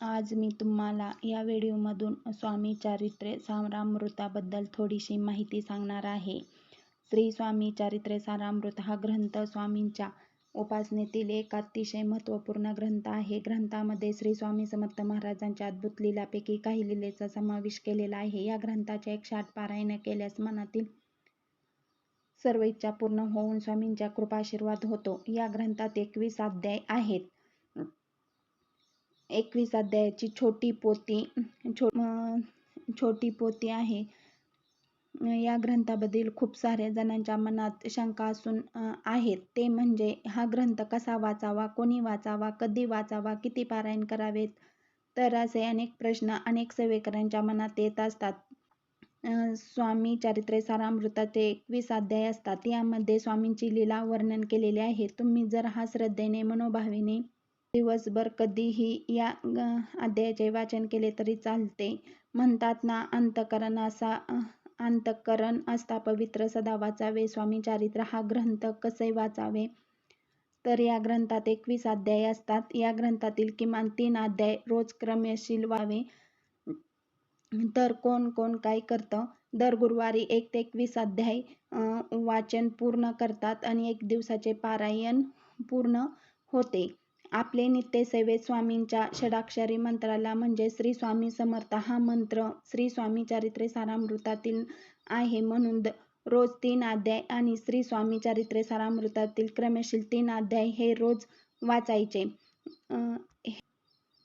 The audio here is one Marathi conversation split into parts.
आज मी तुम्हाला या व्हिडिओमधून स्वामी चारित्र्य सारामृताबद्दल थोडीशी माहिती सांगणार आहे. श्री स्वामी चारित्र्य सारामृत हा ग्रंथ स्वामींच्या उपासनेतील एक अतिशय महत्त्वपूर्ण ग्रंथ आहे. ग्रंथामध्ये श्री स्वामी समर्थ महाराजांच्या अद्भुत लिलापैकी काही लीलेचा समावेश केलेला आहे. या ग्रंथाच्या एक शाट पारायण केल्यास मनातील सर्व इच्छा पूर्ण होऊन स्वामींच्या कृपाशीर्वाद होतो. या ग्रंथात एकवीस अध्याय आहेत. एकवीस अध्यायाची छोटी पोती छो छोटी पोती आहे. या ग्रंथाबद्दल खूप साऱ्या जणांच्या मनात शंका असून आहेत ते म्हणजे हा ग्रंथ कसा वाचावा, कोणी वाचावा, कधी वाचावा, किती पारायण करावेत तर असे अनेक प्रश्न अनेक सेवेकरांच्या मनात येत असतात. स्वामी चारित्र्य सारामृताचे एकवीस अध्याय असतात. यामध्ये स्वामींची लीला वर्णन केलेले आहे. तुम्ही जर हा श्रद्धेने मनोभावेने दिवसभर कधीही या अध्यायाचे वाचन केले तरी चालते. म्हणतात ना अंतःकरण असा अंतःकरण असता पवित्र सदा वाचावे स्वामी चारित्र हा ग्रंथ कसे वाचावे तर या ग्रंथात एकवीस अध्याय असतात. या ग्रंथातील किमान तीन अध्याय रोज क्रमशील व्हावे तर कोण कोण काय करतं दर गुरुवारी एक ते एकवीस अध्याय वाचन पूर्ण करतात आणि एक दिवसाचे पारायण पूर्ण होते. आपले नित्यसेवेत स्वामींच्या षडाक्षरी मंत्राला म्हणजे श्री स्वामी समर्थ हा मंत्र श्री स्वामी चारित्र्य सारामृतातील आहे म्हणून रोज तीन अध्याय आणि श्री स्वामी चारित्र्य सारामृतातील क्रमशील तीन अध्याय हे रोज वाचायचे.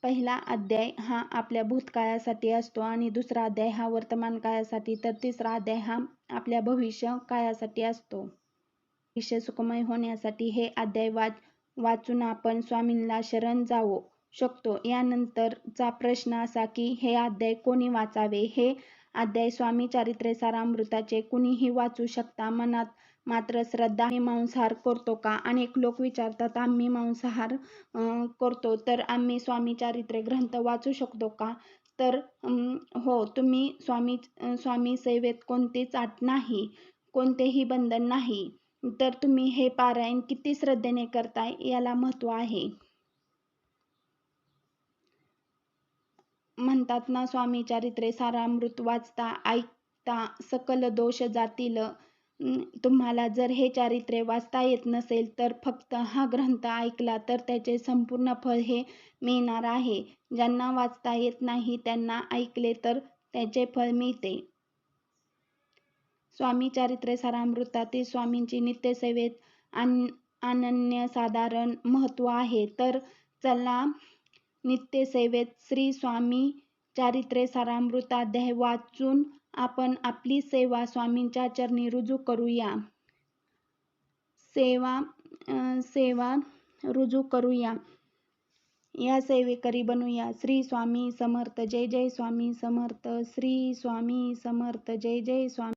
पहिला अध्याय हा आपल्या भूतकाळासाठी असतो आणि दुसरा अध्याय हा वर्तमान काळासाठी तर तिसरा अध्याय हा आपल्या भविष्य काळासाठी असतो. भविष्य सुखमय होण्यासाठी हे अध्याय वाच वाचून आपण स्वामींना शरण जाऊ शकतो. यानंतरचा प्रश्न असा की हे अध्याय कोणी वाचावे? हे अध्याय स्वामी चारित्र्य सारामृताचे कुणीही वाचू शकता. मनात मात्र श्रद्धा आम्ही मांसाहार करतो का? अनेक लोक विचारतात आम्ही मांसाहार करतो तर आम्ही स्वामी चारित्र्य ग्रंथ वाचू शकतो का? तर हो तुम्ही स्वामी स्वामी सेवेत कोणतीच अट नाही, कोणतेही बंधन नाही. तर तुम्ही हे पारायण किती श्रद्धेने करताय याला महत्त्व आहे. म्हणतात ना स्वामी चारित्र्य सारामृत वाचता ऐकता सकल दोष जातील. तुम्हाला जर हे चारित्र्य वाचता येत नसेल तर फक्त हा ग्रंथ ऐकला तर त्याचे संपूर्ण फळ हे मिळणार आहे. ज्यांना वाचता येत नाही त्यांना ऐकले तर त्याचे फळ मिळते. स्वामी चारित्र्य सारामृतातील स्वामींची नित्यसेवेत अनन्यसाधारण महत्त्व आहे. तर चला नित्यसेवेत श्री स्वामी चारित्र्य सारामृत अध्याय वाचून आपण आपली सेवा स्वामींच्या चरणी रुजू करूया. सेवा सेवा रुजू करूया. या सेवेकरी बनूया. श्री स्वामी समर्थ जय जय स्वामी समर्थ श्री स्वामी समर्थ जय जय स्वामी